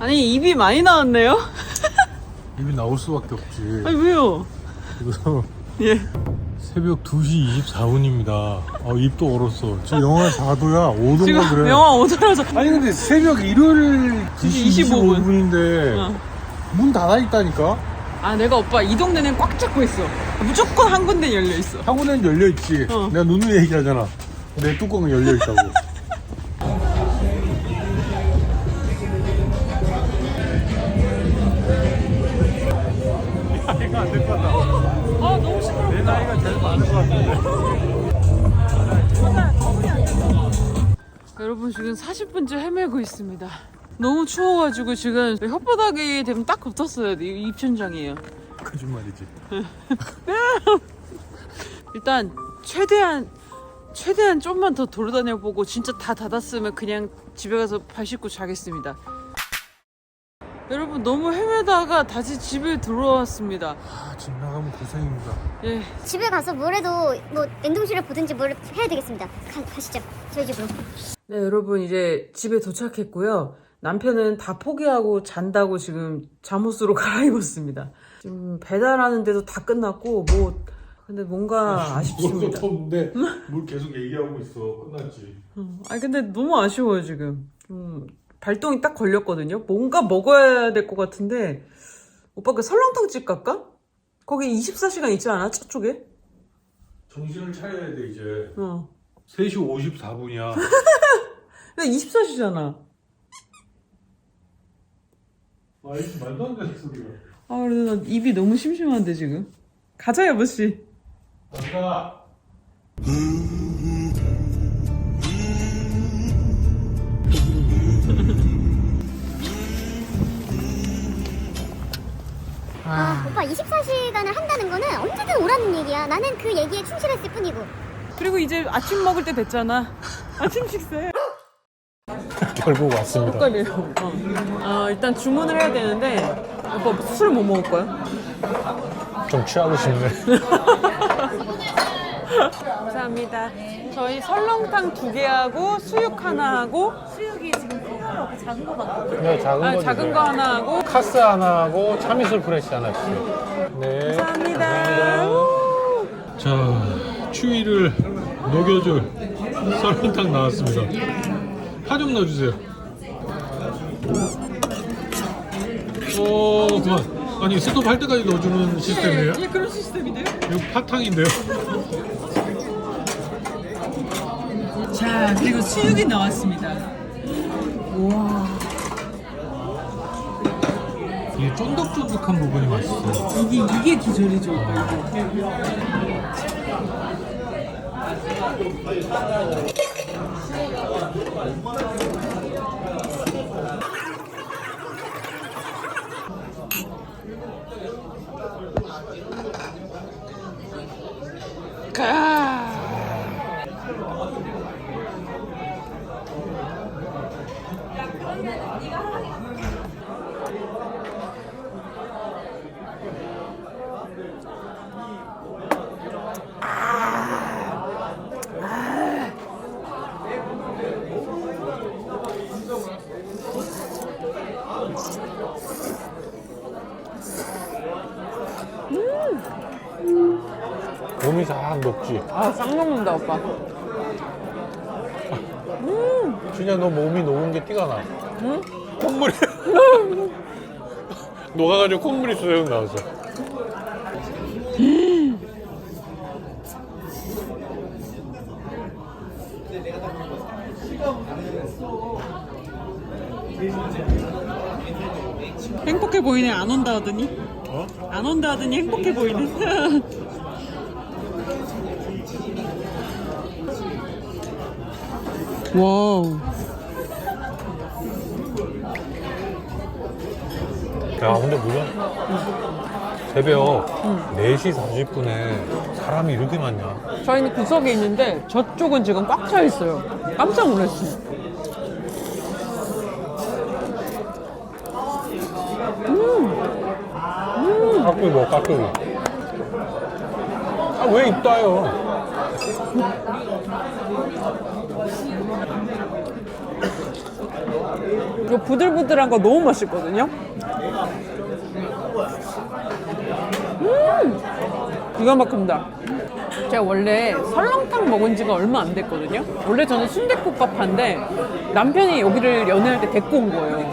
아니 입이 많이 나왔네요? 입이 나올 수밖에 없지. 아니 왜요? 그래서 예. 새벽 2시 24분입니다. 어, 입도 얼었어. 지금 영하 4도야. 5도인가 지금 그래. 영화 오더라서 아니 근데 새벽 일요일 2시 25분. 25분인데 어. 문 닫아 있다니까. 아 내가 오빠 이 동네는 꽉 잡고 있어 무조건 한 군데 열려 있어 학원에는 열려 있지. 어. 내가 누누이 얘기하잖아. 내 뚜껑은 열려 있다고. 여러분 지금 40분째 헤매고 있습니다 너무 추워가지고 지금 혓바닥이 되면 딱 붙었어요 이 입천장이에요 거짓말이지. 일단 최대한 최대한 좀만 더 돌아다녀 보고 진짜 다 닫았으면 그냥 집에 가서 발 씻고 자겠습니다. 여러분 너무 헤매다가 다시 집에 들어왔습니다. 아, 집 나가면 고생입니다. 예, 집에 가서 뭐래도 뭐 냉동실을 보든지 뭘 해야 되겠습니다. 가, 가시죠. 저희 집으로. 네 여러분 이제 집에 도착했고요. 남편은 다 포기하고 잔다고 지금 잠옷으로 갈아입었습니다. 지금 배달하는데도 다 끝났고 뭐 근데 뭔가 아쉽습니다. 없는데 뭘 계속 얘기하고 있어. 끝났지. 음, 아니 근데 너무 아쉬워요 지금. 좀 발동이 딱 걸렸거든요. 뭔가 먹어야 될 것 같은데 오빠 그 설렁탕집 갈까? 거기 24시간 있지 않아? 저쪽에? 정신을 차려야 돼 이제. 어. 3시 54분이야. 근데 24시잖아. 아, 이거 말도 안 되는 소리야. 아 그래도 나 입이 너무 심심한데 지금. 가자 여보씨. 아까 아, 오빠 24시간을 한다는 거는 언제든 오라는 얘기야. 나는 그 얘기에 충실했을 뿐이고. 그리고 이제 아침 먹을 때 됐잖아. 아침 식사해. 결국 왔습니다. 헷갈려요. 어. 아 일단 주문을 해야 되는데 오빠 술뭐 먹을 거야? 좀 취하고 싶네. 감사합니다. 저희 설렁탕 두 개 하고 수육 하나 하고 수육이 지금 큰 거로 작은 거 같고. 네, 작은 아, 거 작은 주세요. 거 하나 하고 카스 하나 하고 참이슬 프레시 하나 주세요. 네. 감사합니다. 자, 추위를 녹여줄 설렁탕 나왔습니다. 파 좀 넣어주세요. 오, 그만. 아니, 스톱 할 때까지 넣어주는 시스템이에요? 예, 그런 시스템인데요? 이거 파탕인데요? 자, 그리고 수육이 나왔습니다. 와, 이게 쫀득쫀득한 부분이 맛있어요. 이게 이게 기절이죠, 이거. 가. 몸이 싹 녹지. 아, 쌍 먹는다, 오빠. 진짜 너 몸이 녹은 게 티가 나. 응? 콧물이. 녹아가지고 콧물이 쑥 나왔어. 행복해 보이네, 안 온다 하더니. 어? 안 온다 하더니 행복해 보이네. 와우. 야, 근데 뭐야? 새벽 4시 40분에 사람이 이렇게 많냐? 저희는 구석에 있는데 저쪽은 지금 꽉 차 있어요. 깜짝 놀랐어요. 깍두기 먹어, 깍두기. 아, 왜 입다요? 이 부들부들한 거 너무 맛있거든요. 음, 기가 막힙니다. 제가 원래 설렁탕 먹은 지가 얼마 안 됐거든요. 원래 저는 순대국밥한데 남편이 여기를 연애할 때 데리고 온 거예요.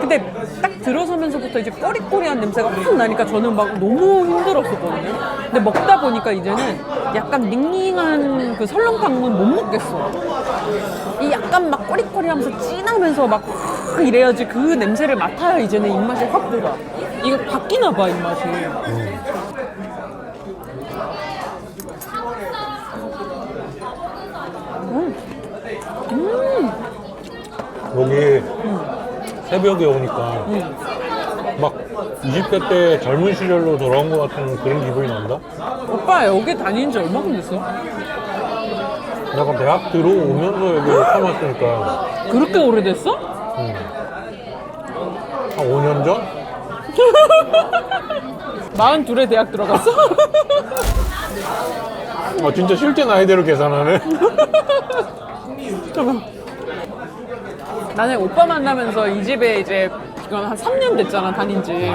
근데 딱 들어서면서부터 이제 꺼리꺼리한 냄새가 확 나니까 저는 막 너무 힘들었었거든요. 근데 먹다 보니까 이제는 약간 닝닝한 그 설렁탕은 못 먹겠어. 이 약간 막 꺼리꺼리하면서 진하면서 막 확 이래야지 그 냄새를 맡아야 이제는 입맛이 확 돌아. 이거 바뀌나 봐 입맛이. 여기 새벽에 오니까 막 20대 때 젊은 시절로 돌아온 것 같은 그런 기분이 난다. 오빠 여기 다닌 지 얼마큼 됐어? 약간 대학 들어오면서 여기 처음 왔으니까 그렇게 오래됐어? 음. 한 5년 전? 42에 대학 들어갔어? 아 진짜 실제 나이대로 계산하네. 나는 오빠 만나면서 이 집에 이제 지금 한 3년 됐잖아 다닌 지.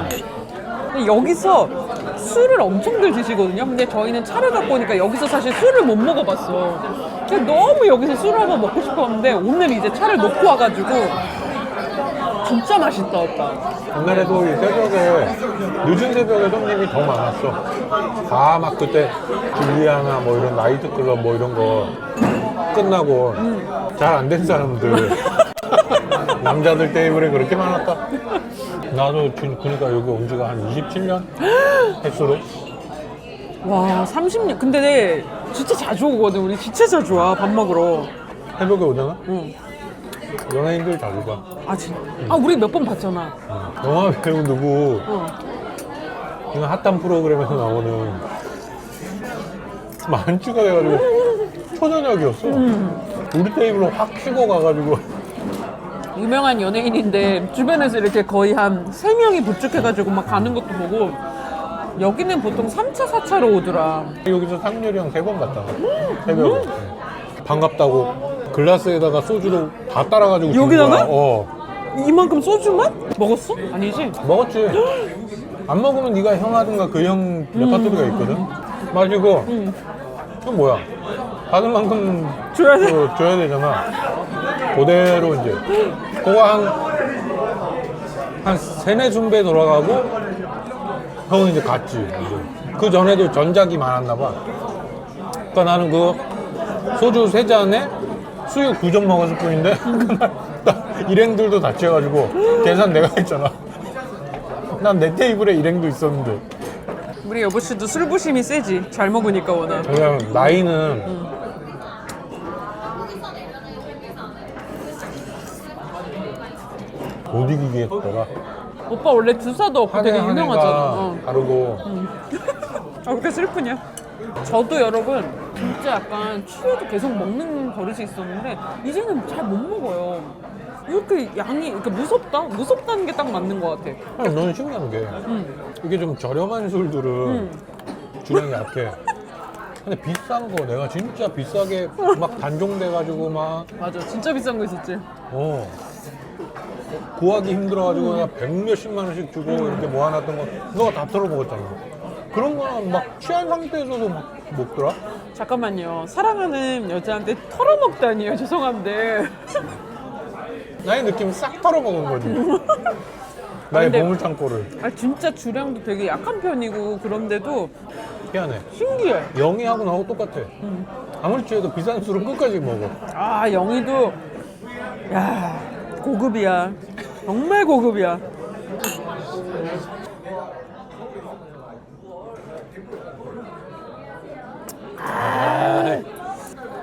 근데 여기서 술을 엄청들 드시거든요. 근데 저희는 차를 갖고 오니까 여기서 사실 술을 못 먹어봤어. 근데 너무 여기서 술 한번 먹고 싶었는데 오늘 이제 차를 놓고 와가지고 진짜 맛있다 오빠. 옛날에도 이 새벽에 늦은 새벽에 손님이 더 많았어. 다 막 그때 줄리아나 뭐 이런 나이트 클럽 뭐 이런 거 끝나고 잘 안 된 사람들 남자들 테이블에 그렇게 많았다. 나도 지금 그러니까 여기 온 지가 한 27년 횟수로. 와 30년. 근데 내 진짜 자주 오거든. 우리 진짜 자주 와 밥 먹으러. 새벽에 오잖아. 응. 연예인들 자주 가. 아 진짜. 아 우리 몇 번 봤잖아. 어. 영화 배우 누구 어. 이거 핫한 프로그램에서 나오는 만취가 돼가지고 초저녁이었어. 우리 테이블로 확 키고 가가지고 유명한 연예인인데 주변에서 이렇게 거의 한 세명이 부축해가지고 막 가는 것도 보고 여기는 보통 3차, 4차로 오더라. 여기서 상렬이 형 세번 봤다. 새벽에. 반갑다고 글라스에다가 소주로 다 따라가지고 준 여기다가? 거야. 어. 이만큼 소주만? 먹었어? 아니지? 먹었지. 안 먹으면 네가 형 하든가 그 형 레파토리가 있거든. 마시고 그 뭐야? 받은 만큼 줘야 돼. 그 줘야 되잖아. 그대로 이제 그거 한 한 세네 준배 돌아가고 형은 이제 갔지. 이제. 그 전에도 전작이 많았나 봐. 그러니까 나는 그 소주 세 잔에 수육 두점 먹었을 뿐인데 그날 나 일행들도 다 취해가지고 계산 내가 했잖아. 난 내 테이블에 일행도 있었는데 우리 여보 씨도 술 부심이 세지. 잘 먹으니까 워낙. 그냥 나이는 못 이기겠더라. 오빠 원래 주사도 없고 되게 한 해, 한 유명하잖아. 어. 다르고 아, 그렇게 슬프냐? 저도 여러분 진짜 약간 취해도 계속 먹는 버릇이 있었는데 이제는 잘 못 먹어요. 이렇게 양이 이렇게 무섭다? 무섭다는 게 딱 맞는 것 같아. 형, 너는 신기한 게 이게 좀 저렴한 술들은 주량이 약해. 근데 비싼 거 내가 진짜 비싸게 막 단종돼가지고 막 맞아, 진짜 비싼 거 있었지. 어. 구하기 힘들어가지고 그냥 백 몇십만 원씩 주고 이렇게 모아놨던 거 너가 다 털어먹었잖아. 그런 거는 막 취한 상태에서도 막 먹더라. 잠깐만요. 사랑하는 여자한테 털어먹다니요. 죄송한데. 나의 느낌 싹 털어먹은 거지. 나의 근데- 보물창고를. 아 진짜 주량도 되게 약한 편이고 그런데도 희한해. 신기해. 영희하고 나하고 똑같아. 아무리 취해도 비싼 술은 끝까지 먹어. 아 영희도 야 고급이야. 정말 고급이야.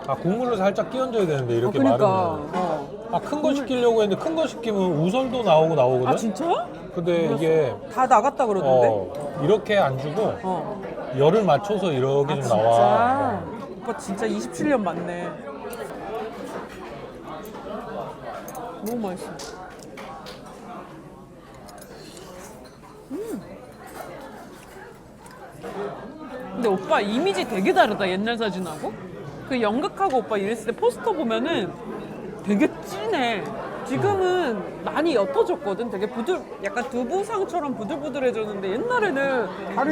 아 국물을 살짝 끼얹어야 되는데 어, 이렇게 그러니까. 마르면. 어. 아 큰 거 시키려고 했는데 큰 거 시키면 우설도 나오고 나오거든. 아 진짜? 근데 이게 다 나갔다 그러던데. 어, 이렇게 안 주고 어. 열을 맞춰서 이렇게 아 좀 진짜? 나와. 오빠 진짜 27년 맞네. 너무 맛있어. 음. 근데 오빠 이미지 되게 다르다 옛날 사진하고. 그 연극하고 오빠 이랬을 때 포스터 보면은 되게 진해. 지금은 많이 옅어졌거든. 되게 부들, 약간 두부상처럼 부들부들해졌는데 옛날에는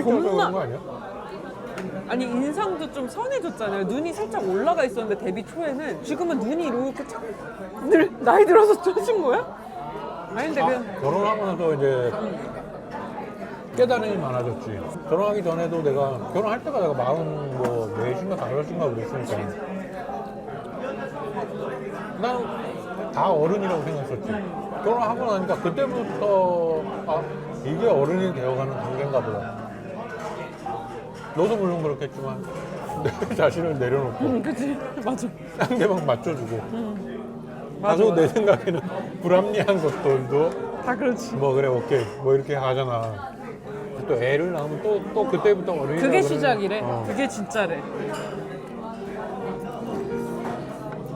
겁나 거 아니 인상도 좀 선해졌잖아요. 눈이 살짝 올라가 있었는데 데뷔 초에는 지금은 눈이 이렇게 착늘 나이 들어서 쪄진 거야? 아닌데 아, 그냥 결혼하고 나서 이제 깨달음이 많아졌지. 결혼하기 전에도 내가 결혼할 때가 내가 마흔 뭐 네신가 다섯인가 그랬으니까 나는 다 어른이라고 생각했었지. 결혼하고 나니까 그때부터 아 이게 어른이 되어가는 단계인가 보다. 너도 물론 그렇겠지만 내 자신을 내려놓고 응, 그치 맞아. 상대방 맞춰주고 맞아, 맞아. 내 생각에는 불합리한 것들도 다 그렇지. 뭐 그래 오케이 뭐 이렇게 가잖아 또 애를 낳으면 또, 또 그때부터 어린이라 그게 시작이래. 어. 그게 진짜래.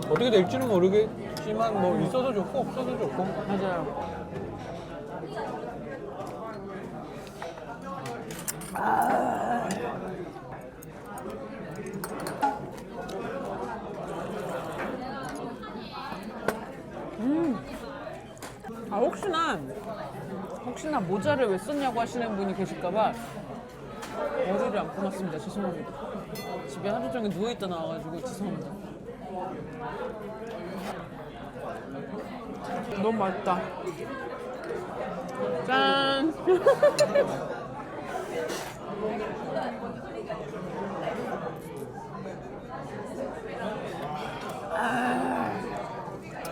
어떻게 될지는 모르겠지만 뭐 있어도 좋고 없어도 좋고 맞아요. 음. 아 혹시나 혹시나 모자를 왜 썼냐고 하시는 분이 계실까봐 머리를 안 감았습니다. 죄송합니다. 집에 하루 종일 누워 있다 나와가지고 죄송합니다. 너무 맛있다. 짠.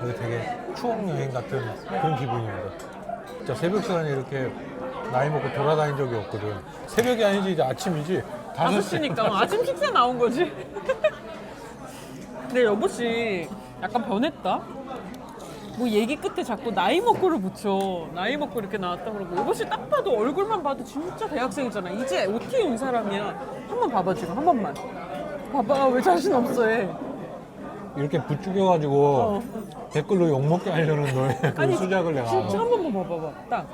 이게 되게 추억 여행 같은 그런 기분입니다. 진짜 새벽 시간에 이렇게 나이 먹고 돌아다닌 적이 없거든. 새벽이 아니지 이제 아침이지? 다섯 시. 5시니까. 아침 식사 나온 거지. 근데 여보 씨 약간 변했다. 뭐 얘기 끝에 자꾸 나이 먹고를 붙여. 나이 먹고 이렇게 나왔다 그러고. 여보씨 딱 봐도 얼굴만 봐도 진짜 대학생이잖아. 이제 OT 온 사람이야. 한 번 봐봐 지금 한 번만. 봐봐 왜 자신 없어 해. 이렇게 부추겨가지고 어. 댓글로 욕먹게 하려는 너의 그 아니, 수작을 내가 진짜 한 번만 봐봐봐. 딱.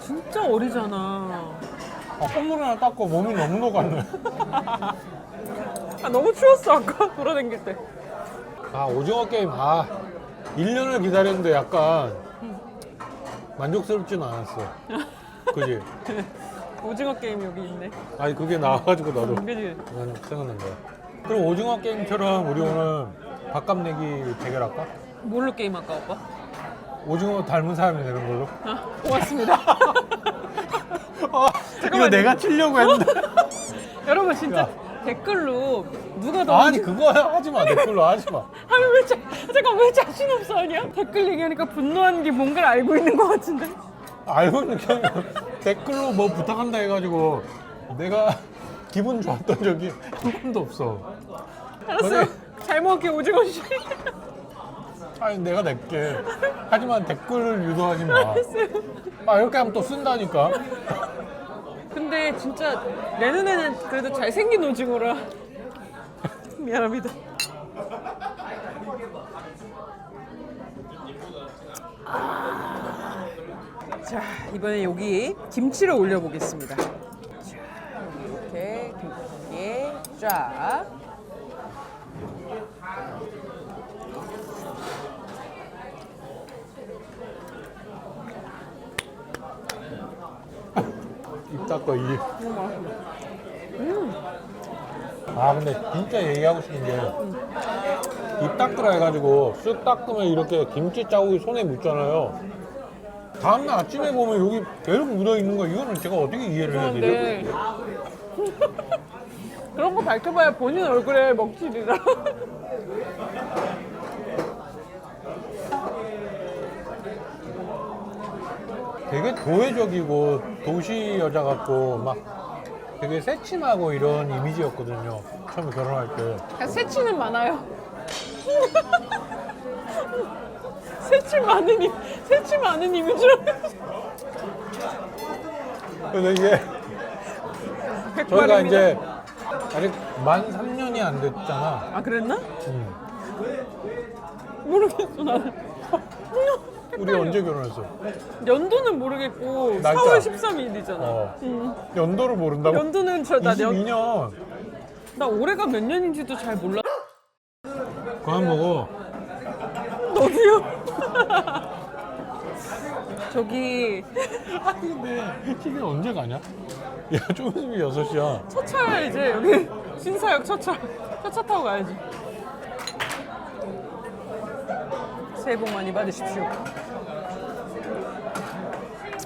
진짜 어리잖아. 아, 콧물 하나 닦고 몸이 너무 녹았네 아, 너무 추웠어 아까 돌아다닐 때. 아 오징어 게임 아 1년을 기다렸는데 약간 만족스럽진 않았어 그지? 오징어 게임 여기 있네. 아니 그게 나와가지고 나도 그지? 난 생각난 거야 그럼 오징어 게임처럼 우리 오늘 밥값 내기 대결할까? 뭘로 게임 할까 오빠? 오징어 닮은 사람이 되는 걸로 아, 고맙습니다. 아, 이거 내가 치려고 했는데 여러분 진짜 야. 댓글로 누가 더 아니 그거 하지 마 댓글로 하지 마 아니 왜 자, 잠깐 왜 자신 없어 하냐? 댓글 얘기하니까 분노하는 게 뭔가를 알고 있는 것 같은데. 알고 있는 게 아니라 댓글로 뭐 부탁한다 해가지고 내가 기분 좋았던 적이 한 번도 없어 알았어요. 잘 먹을게 오징어 씨. 아니 내가 낼게 하지만 댓글을 유도하지 마 아, 이렇게 하면 또 쓴다니까 근데 진짜 내 눈에는 그래도 잘생긴 오징어라. 미안합니다. 아. 자 이번에 여기 김치를 올려보겠습니다. 자 이렇게 김치에 쫙. 닦고 이. 아 근데 진짜 얘기하고 싶은 게입 닦으라 해가지고 쓱 닦으면 이렇게 김치 자국이 손에 묻잖아요. 다음날 아침에 보면 여기 계속 묻어 있는 거 이거는 제가 어떻게 이해를 해야 되죠? 그런 거 밝혀봐야 본인 얼굴에 먹칠이라. 되게 도회적이고 도시 여자 같고 막 되게 새침하고 이런 이미지였거든요. 처음에 결혼할 때. 새치는 많아요. 새치 많은 이 새치 많은 이미지로. 근데 이게 저희가. 이제 아직 만 3년이 안 됐잖아. 아 그랬나? 음. 모르겠어 나는. 우리 언제 결혼했어? 연도는 모르겠고 날짜. 4월 13일이잖아. 어. 응. 연도를 모른다고? 연도는 저나 22년. 나 올해가 몇 년인지도 잘 몰라. 그만 먹어. 너도요? 저기 아 근데 TV는 언제 가냐? 야 좀 있으면 6시야 첫차야 이제 여기 신사역 첫차 첫차 타고 가야지 새해 복 많이 받으십시오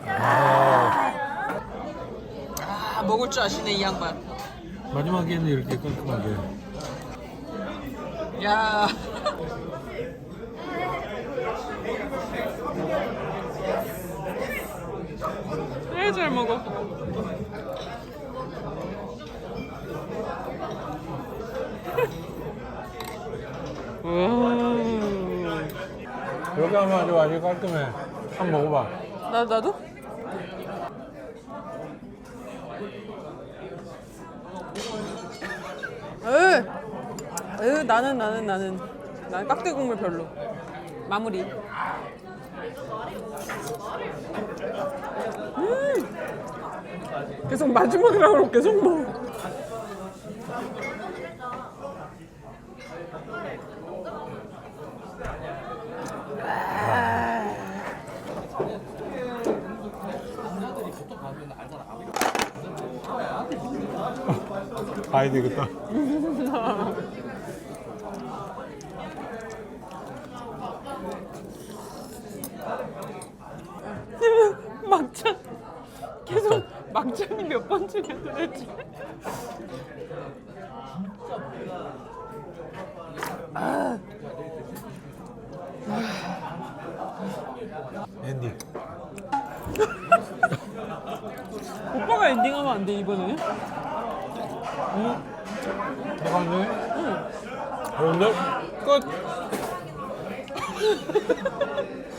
아 먹을 줄 아시네 이 양반. 마지막에는 이렇게 깔끔하게. 야. 제일 잘 먹어. 여기 하면 아주 아주 깔끔해. 한번 먹어봐. 나 나도? 에, 에 나는 나는 나는 나는 깍두기 국물 별로. 마무리. 음, 계속 마지막이라고 계속 먹어. 가야 되겠다 막장. 계속 막장이 몇 번째야 도대체? 앤디 오빠가 엔딩하면 안 돼 이번에? 해봤네? 응 여러분들 끝